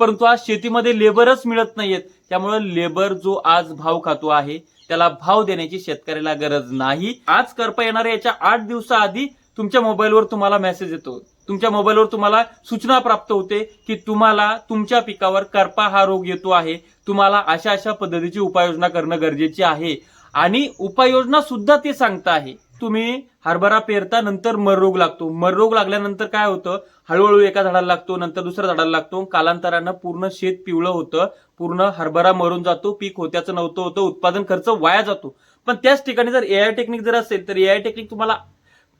परंतु आज शेतीमध्ये लेबरच मिळत नाहीयेत. त्यामुळे लेबर जो आज भाव खातो आहे त्याला भाव देण्याची शेतकऱ्याला गरज नाही. आज करपा येणाऱ्या याच्या आठ दिवसाआधी तुमच्या मोबाईलवर तुम्हाला मेसेज येतो. तुमच्या मोबाईलवर तुम्हाला सूचना प्राप्त होते की तुम्हाला तुमच्या पिकावर करपा हा रोग येतो आहे. तुम्हाला अशा अशा पद्धतीची उपाययोजना करणं गरजेची आहे. आणि उपाययोजना सुद्धा ते सांगता आहे. तुम्ही हरभरा पेरता नंतर मर रोग लागतो. मर रोग लागल्यानंतर काय होतं? हळूहळू एका झाडाला लागतो नंतर दुसऱ्या झाडाला लागतो. कालांतरानं पूर्ण शेत पिवळं होतं पूर्ण हरभरा मरून जातो पीक होत्याचं नव्हतं होतं उत्पादन खर्च वाया जातो. पण त्याच ठिकाणी जर एआय टेक्निक जर असेल तर एआय टेक्निक तुम्हाला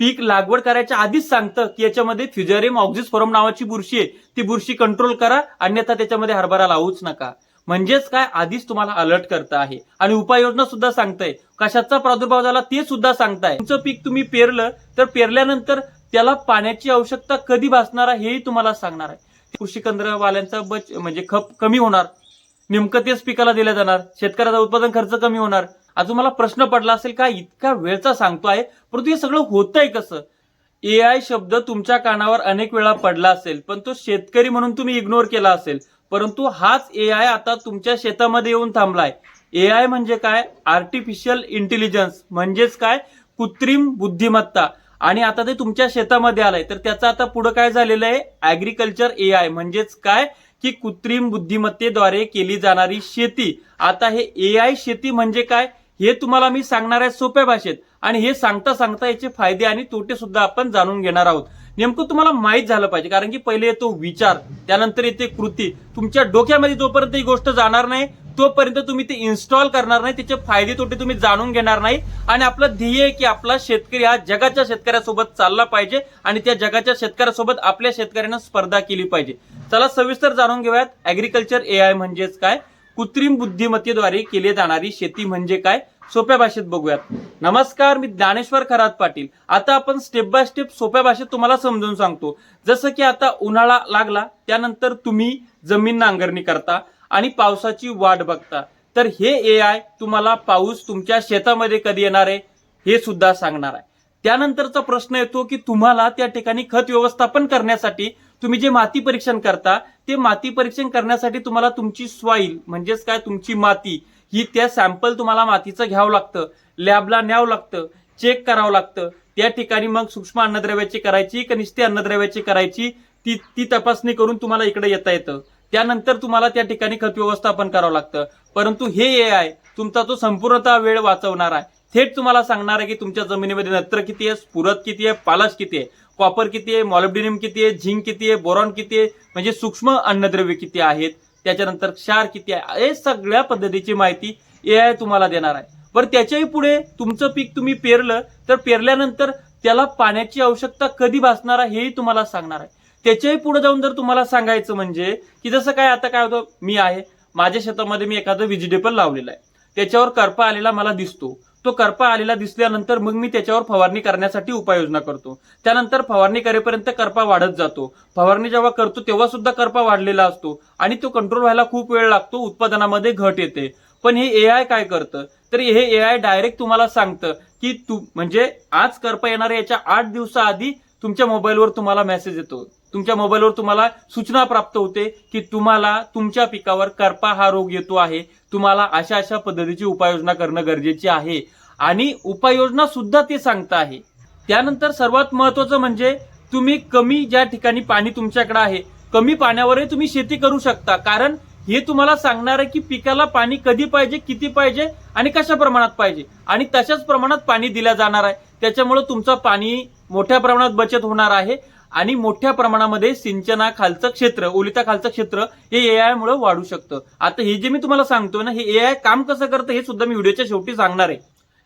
पीक लागवड करायच्या आधीच सांगतं की याच्यामध्ये फ्युजेरियम ऑक्झिस फॉरम नावाची बुरशी आहे. ती बुरशी कंट्रोल करा अन्यथा त्याच्यामध्ये हरभरा लावूच नका. म्हणजेच काय? आधीच तुम्हाला अलर्ट करता आहे. आणि उपाययोजना सुद्धा सांगताय. कशाचा प्रादुर्भाव झाला ते सुद्धा सांगताय. तुमचं पीक तुम्ही पेरलं तर पेरल्यानंतर त्याला पाण्याची आवश्यकता कधी भासणार आहे हेही तुम्हाला सांगणार आहे. कृषी केंद्रवाल्यांचा बच म्हणजे खप कमी होणार. नेमकं तेच पिकाला दिलं जाणार. शेतकऱ्याचा उत्पादन खर्च कमी होणार. आज तुम्हाला प्रश्न पडला असेल का इतका वेळचा सांगतो आहे? परंतु हे सगळं होतंय कसं? ए आय शब्द तुमच्या कानावर अनेक वेळा पडला असेल पण तो शेतकरी म्हणून तुम्ही इग्नोर केला असेल. परंतु हाच ए आय आता तुमच्या शेतामध्ये येऊन थांबलाय. ए आय म्हणजे काय? आर्टिफिशियल इंटेलिजन्स म्हणजेच काय? कृत्रिम बुद्धिमत्ता. आणि आता ते तुमच्या शेतामध्ये आलंय. तर त्याचं आता पुढं काय झालेलं आहे? ऍग्रिकल्चर ए आय म्हणजेच काय? की कृत्रिम बुद्धिमत्तेद्वारे केली जाणारी शेती. आता हे ए आय शेती म्हणजे काय? हे तुम्हाला मी सांगणार आहे सोप्या भाषेत. आणि हे सांगता सांगता याचे फायदे आणि तोटे सुद्धा आपण जाणून घेणार आहोत. नेमकं तुम्हाला माहीत झालं पाहिजे कारण की पहिले येतो विचार त्यानंतर येते कृती. तुमच्या डोक्यामध्ये जोपर्यंत ही गोष्ट जाणार नाही तोपर्यंत तुम्ही ते इन्स्टॉल करणार नाही त्याचे फायदे तोटे तुम्ही जाणून घेणार नाही. आणि आपलं ध्येय आहे की आपला शेतकरी हा जगाच्या शेतकऱ्यासोबत चालला पाहिजे आणि त्या जगाच्या शेतकऱ्यासोबत आपल्या शेतकऱ्यानं स्पर्धा केली पाहिजे. चला सविस्तर जाणून घेऊयात. ऍग्रिकल्चर ए आय म्हणजेच काय? कृत्रिम बुद्धिमत्तेद्वारे केली जाणारी शेती म्हणजे काय? सोप्या भाषेत बघूयात. नमस्कार मी ज्ञानेश्वर खरात पाटील. आता आपण स्टेप बाय स्टेप सोप्या भाषेत तुम्हाला समजून सांगतो. जसं की आता उन्हाळा लागला त्यानंतर तुम्ही जमीन नांगरणी करता आणि पावसाची वाट बघता. तर हे ए आय तुम्हाला पाऊस तुमच्या शेतामध्ये कधी येणार आहे हे सुद्धा सांगणार आहे. त्यानंतरचा प्रश्न येतो की तुम्हाला त्या ठिकाणी खत व्यवस्थापन करण्यासाठी तुम्ही जे माती परीक्षण करता ते माती परीक्षण करण्यासाठी तुम्हाला तुमची स्वाईल म्हणजेच काय तुमची माती ही त्या सॅम्पल तुम्हाला मातीचं घ्यावं लागतं लॅबला न्यावं लागतं चेक करावं लागतं. त्या ठिकाणी मग सूक्ष्म अन्नद्रव्याची करायची का निस्ते अन्नद्रव्याची करायची ती ती तपासणी करून तुम्हाला इकडे येता येतं. त्यानंतर तुम्हाला त्या ठिकाणी खत व्यवस्थापन करावं लागतं. परंतु हे ए आय तुमचा तो संपूर्णतः वेळ वाचवणार आहे. थेट तुम्हाला सांगणार आहे की तुमच्या जमिनीमध्ये नत्र किती आहे स्फुरत किती आहे पालाश किती आहे कॉपर किती आहे मॉलिब्डिनियम किती आहे झिंक किती आहे बोरॉन किती आहे म्हणजे सूक्ष्म अन्नद्रव्य किती आहेत त्याच्यानंतर क्षार किती आहे? हे सगळ्या पद्धतीची माहिती ए आय तुम्हाला देणार आहे. बरं त्याच्याही पुढे तुमचं पीक तुम्ही पेरलं तर पेरल्यानंतर त्याला पाण्याची आवश्यकता कधी भासणार आहे हेही तुम्हाला सांगणार आहे. त्याच्याही पुढे जाऊन जर तुम्हाला सांगायचं म्हणजे की जसं काय आता काय होतं मी आहे माझ्या शेतामध्ये मी एखादं व्हेजिटेबल लावलेलं आहे. त्याच्यावर करपा आलेला मला दिसतो. तो करपा आलेला दिसल्यानंतर मग मी त्याच्यावर फवारणी करण्यासाठी उपाययोजना करतो. त्यानंतर फवारणी करेपर्यंत करपा वाढत जातो. फवारणी जेव्हा करतो तेव्हा सुद्धा करपा वाढलेला असतो आणि तो कंट्रोल व्हायला खूप वेळ लागतो उत्पादनामध्ये घट येते. पण हे ए आय काय करतं? तर हे ए आय डायरेक्ट तुम्हाला सांगतं की तू म्हणजे आज करपा येणाऱ्या याच्या आठ दिवसाआधी तुमच्या मोबाईलवर तुम्हाला मेसेज येतो. तुमच्या मोबाईलवर तुम्हाला सूचना प्राप्त होते की तुम्हाला तुमच्या पिकावर करपा हा रोग येतो आहे. तुम्हाला अशा अशा पद्धतीची उपाययोजना करणं गरजेचे आहे. आणि उपाययोजना सुद्धा ते सांगता आहे. त्यानंतर सर्वात महत्वाचं म्हणजे तुम्ही कमी ज्या ठिकाणी पाणी तुमच्याकडे आहे कमी पाण्यावरही तुम्ही शेती करू शकता. कारण हे तुम्हाला सांगणार आहे की पिकाला पाणी कधी पाहिजे किती पाहिजे आणि कशा प्रमाणात पाहिजे. आणि तशाच प्रमाणात पाणी दिल्या जाणार आहे. त्याच्यामुळे तुमचं पाणी मोठ्या प्रमाणात बचत होणार आहे. आणि मोठ्या प्रमाणामध्ये सिंचनाखालचं क्षेत्र ओलिताखालचं क्षेत्र हे ए आय मुळे वाढू शकतं. आता हे जे मी तुम्हाला सांगतोय ना हे ए आय काम कसं करतं हे सुद्धा मी व्हिडिओच्या शेवटी सांगणार आहे.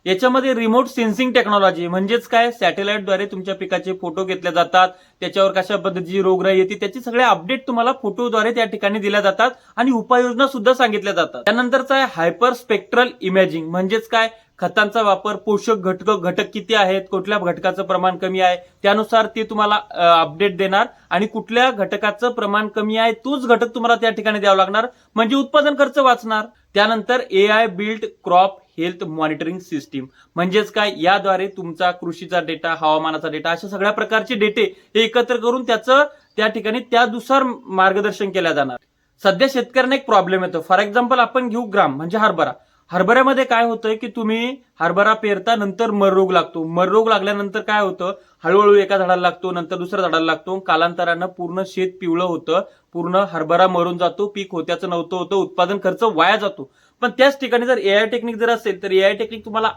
याच्यामध्ये रिमोट सेन्सिंग टेक्नॉलॉजी म्हणजेच काय? सॅटेलाइटद्वारे तुमच्या पिकाचे फोटो घेतले जातात. त्याच्यावर कशा पद्धतीची रोगराई येते त्याचे सगळे अपडेट तुम्हाला फोटोद्वारे त्या ठिकाणी दिल्या जातात आणि उपाययोजना सुद्धा सांगितल्या जातात. त्यानंतरचा आहे हायपर स्पेक्ट्रल इमेजिंग म्हणजेच काय? खतांचा वापर पोषक घटक घटक किती आहेत कुठल्या घटकाचं प्रमाण कमी आहे त्यानुसार ते तुम्हाला अपडेट देणार. आणि कुठल्या घटकाचं प्रमाण कमी आहे तोच घटक तुम्हाला त्या ठिकाणी द्यावा लागणार. म्हणजे उत्पादन खर्च वाचणार. त्यानंतर A I build crop health monitoring system म्हणजेच काय? याद्वारे तुमचा कृषीचा डेटा हवामानाचा डेटा अशा सगळ्या प्रकारचे डेटे हे एकत्र करून त्याचं त्या ठिकाणी त्यानुसार मार्गदर्शन केल्या जाणार. सध्या शेतकऱ्यांना एक प्रॉब्लेम येतो. फॉर एक्झाम्पल आपण घेऊ ग्राम म्हणजे हरभरा. हरभऱ्यामध्ये काय होतंय की तुम्ही हरभरा पेरता नंतर मर रोग लागतो. मर रोग लागल्यानंतर काय होतं? हळूहळू एका झाडाला लागतो नंतर दुसऱ्या झाडाला लागतो. कालांतरानं पूर्ण शेत पिवळं होतं. पूर्ण हरभरा मरून जातो पीक होत्याचं नव्हतं होतं उत्पादन खर्च वाया जातो. पण त्याच ठिकाणी जर एआय टेक्निक जर असेल तर एआय टेक्निक तुम्हाला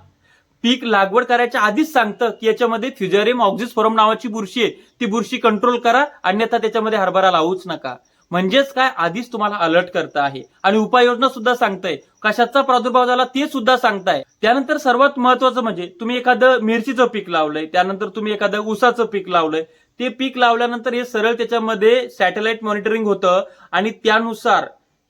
पीक लागवड करायच्या आधीच सांगतं की याच्यामध्ये फ्युजेरियम ऑक्झिस्फोरम नावाची बुरशी आहे. ती बुरशी कंट्रोल करा अन्यथा त्याच्यामध्ये हरभरा लावूच नका. म्हणजेच काय? आधीच तुम्हाला अलर्ट करत आहे. आणि उपाययोजना सुद्धा सांगताय. कशाचा प्रादुर्भाव झाला ते सुद्धा सांगताय. त्यानंतर सर्वात महत्वाचं म्हणजे तुम्ही एखादं मिरचीचं पीक लावलंय. त्यानंतर तुम्ही एखादं ऊसाचं पीक लावलंय. ते पीक लावल्यानंतर हे सरळ त्याच्यामध्ये सॅटेलाइट मॉनिटरिंग होतं. आणि त्यानुसार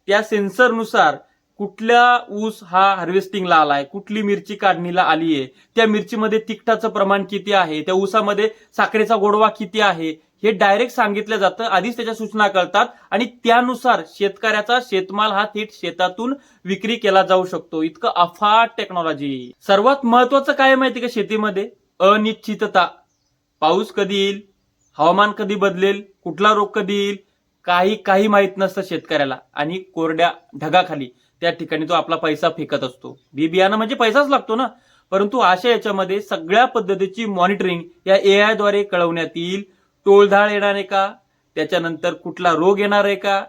त्या सेन्सरनुसार कुठल्या ऊस हा हार्वेस्टिंगला आलाय कुठली मिरची काढणीला आली आहे त्या मिरचीमध्ये तिखटाचं प्रमाण किती आहे त्या ऊसामध्ये साखरेचा गोडवा किती आहे हे डायरेक्ट सांगितलं जातं. आधीच त्याच्या सूचना कळतात आणि त्यानुसार शेतकऱ्याचा शेतमाल हा थेट शेतातून विक्री केला जाऊ शकतो. इतकं अफाट टेक्नॉलॉजी सर्वात महत्वाचं काय माहिती का शेतीमध्ये? अनिश्चितता. पाऊस कधी येईल? हवामान कधी बदलेल? कुठला रोग कधी येईल? काही काही माहीत नसतं शेतकऱ्याला. आणि कोरड्या ढगाखाली त्या ठिकाणी तो आपला पैसा फेकत असतो. बी बियाणं म्हणजे पैसाच लागतो ना. परंतु अशा याच्यामध्ये सगळ्या पद्धतीची मॉनिटरिंग या एआयद्वारे कळवण्यात येईल. टोळधाळ येणार आहे का? त्याच्यानंतर कुठला रोग येणार आहे का?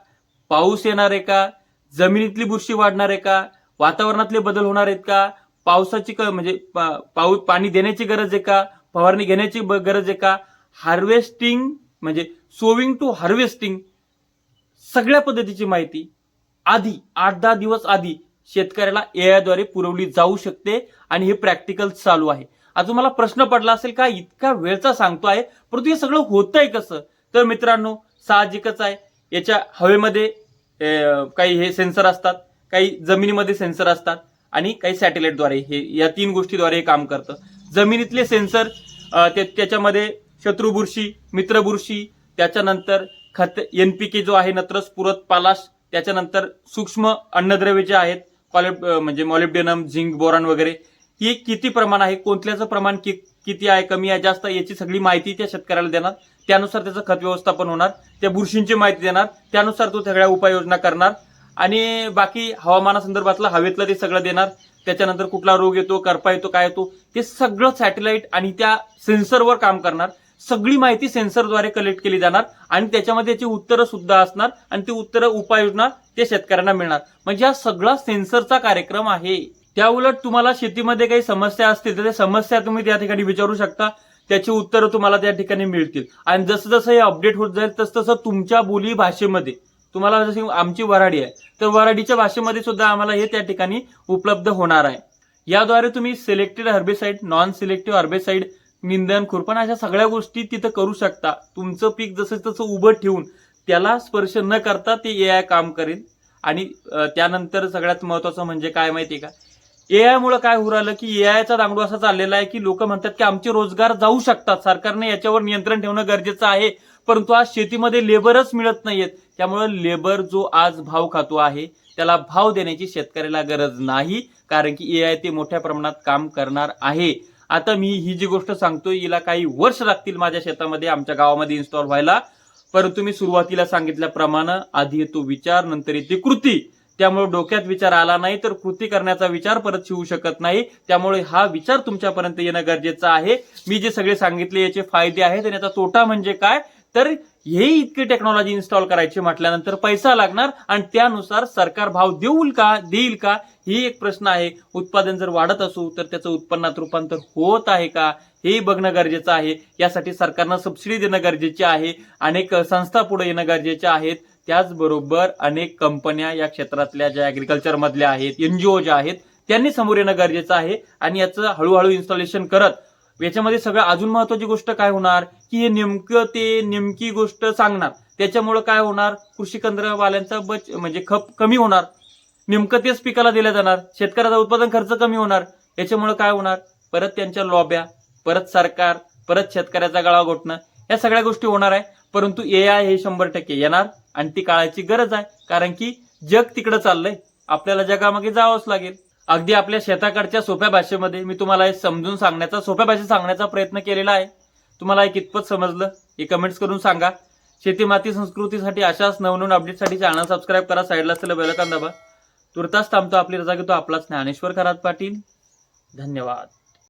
पाऊस येणार आहे का? जमिनीतली बुरशी वाढणार आहे का? वातावरणातले बदल होणार आहेत का? पावसाची क- म्हणजे पा- पाऊस पाणी देण्याची गरज आहे का? फवारणी घेण्याची ब- गरज आहे का? हार्वेस्टिंग म्हणजे सोविंग टू हार्वेस्टिंग सगळ्या पद्धतीची माहिती आधी आठ दहा दिवस आधी शेतकऱ्याला एआयद्वारे पुरवली जाऊ शकते आणि हे प्रॅक्टिकल चालू आहे. अजून मला प्रश्न पडला असेल का इतका वेळचा सांगतो आहे? परंतु हे सगळं होतंय कसं? तर मित्रांनो साहजिकच आहे. याच्या हवेमध्ये काही हे सेन्सर असतात काही जमिनीमध्ये सेन्सर असतात आणि काही सॅटेलाइटद्वारे हे या तीन गोष्टीद्वारे हे काम करतं. जमिनीतले सेन्सर त्याच्यामध्ये शत्रू बुरशी मित्र बुरशी त्याच्यानंतर खत के जो आहे नत्रस पुरत पालाश त्याच्यानंतर सूक्ष्म अन्नद्रव्य जे आहेत कॉलेब म्हणजे मॉलिब्डेनम झिंक बोरान वगैरे ही किती प्रमाण आहे? कोणत्याचं प्रमाण कि, किती आहे कमी आहे जास्त याची सगळी माहिती त्या शेतकऱ्याला देणार. त्यानुसार त्याचं खत व्यवस्थापन होणार. त्या बुरशींची माहिती देणार. त्यानुसार तो सगळ्या उपाययोजना करणार. आणि बाकी हवामानासंदर्भातलं हवेतलं ते सगळं देणार. त्याच्यानंतर कुठला रोग येतो करपा येतो काय येतो ते सगळं सॅटेलाइट आणि त्या सेन्सरवर काम करणार. सगळी माहिती सेन्सरद्वारे कलेक्ट केली जाणार आणि त्याच्यामध्ये त्याची उत्तरं सुद्धा असणार आणि ती उत्तरं उपाययोजना त्या शेतकऱ्यांना मिळणार. म्हणजे हा सगळा सेन्सरचा कार्यक्रम आहे. त्या उलट तुम्हाला शेतीमध्ये काही समस्या असतील तर त्या समस्या तुम्ही त्या ठिकाणी विचारू शकता. त्याची उत्तरं तुम्हाला त्या ठिकाणी मिळतील. आणि जसं जसं हे अपडेट होत जाईल तसं तसं तुमच्या बोली भाषेमध्ये तुम्हाला जशी आमची वराडी आहे तर वराडीच्या भाषेमध्ये सुद्धा आम्हाला हे त्या ठिकाणी उपलब्ध होणार आहे. याद्वारे तुम्ही selected herbicide non selective herbicide निंदन खुरपण अशा सगळ्या गोष्टी तिथं करू शकता. तुमचं पीक जसं तसं उभं ठेवून त्याला स्पर्श न करता ते ए आय काम करेल. आणि त्यानंतर सगळ्यात महत्वाचं म्हणजे काय माहितीये का? एआयमुळे काय होऊ राहिलं की एआयचा दांगडू असा चाललेला आहे की लोक म्हणतात की आमचे रोजगार जाऊ शकतात. सरकारने याच्यावर नियंत्रण ठेवणं गरजेचं आहे. परंतु आज शेतीमध्ये लेबरच मिळत नाहीयेत. त्यामुळे लेबर जो आज भाव खातो आहे त्याला भाव देण्याची शेतकऱ्याला गरज नाही कारण की एआय ते मोठ्या प्रमाणात काम करणार आहे. आता मी ही जी गोष्ट सांगतोय हिला काही वर्ष लागतील माझ्या शेतामध्ये आमच्या गावामध्ये इन्स्टॉल व्हायला. परंतु मी सुरुवातीला सांगितल्याप्रमाणे आधी येतो विचार नंतर येते कृती. त्यामुळे डोक्यात विचार आला नाही तर कृती करण्याचा विचार परत शिवू शकत नाही. त्यामुळे हा विचार तुमच्यापर्यंत येणं गरजेचं आहे. मी जे सगळे सांगितले याचे फायदे आहेत आणि याचा तोटा म्हणजे काय? तर हे इतकी टेक्नॉलॉजी इन्स्टॉल करायची म्हटल्यानंतर पैसा लागणार आणि त्यानुसार सरकार भाव देऊल का देईल का? ही एक प्रश्न आहे. उत्पादन जर वाढत असू तर त्याचं उत्पन्नात रूपांतर होत आहे का? हे बघणं गरजेचं आहे. यासाठी सरकारनं सबसिडी देणं गरजेचे आहे. अनेक संस्था पुढे येणं गरजेचे आहेत. त्याचबरोबर अनेक कंपन्या या क्षेत्रातल्या ज्या ऍग्रिकल्चर मधल्या आहेत एनजीओ ज्या आहेत त्यांनी समोर येणं गरजेचं आहे आणि याचं हळूहळू इन्स्टॉलेशन करत याच्यामध्ये सगळं अजून महत्वाची गोष्ट काय होणार? की हे नेमकं ते नेमकी गोष्ट सांगणार. त्याच्यामुळे काय होणार? कृषी केंद्रवाल्यांचा बच म्हणजे खप कमी होणार. नेमकं तेच पिकाला दिलं जाणार. शेतकऱ्याचा उत्पादन खर्च कमी होणार. याच्यामुळे काय होणार? परत त्यांच्या लॉब्या परत सरकार परत शेतकऱ्याचा गळा घोटणं या सगळ्या गोष्टी होणार आहे. परंतु ए आय हे शंभर टक्के येणार आणि ती काळाची गरज आहे. कारण की जग तिकडं चाललंय. आपल्याला जगामागे जावंच लागेल. अगदी आपल्या शेताकडच्या सोप्या भाषेमध्ये मी तुम्हाला हे समजून सांगण्याचा सोप्या भाषेत सांगण्याचा प्रयत्न केलेला आहे. तुम्हाला हे कितपत समजलं हे कमेंट्स करून सांगा. शेती माती संस्कृतीसाठी अशाच नवनवीन अपडेटसाठी चॅनल सबस्क्राईब करा. साईडला असलेलं बेलकांदाबा तुर्तास थांबतो. आपली रजा घेतो आपला ज्ञानेश्वर खरात पाटील. धन्यवाद.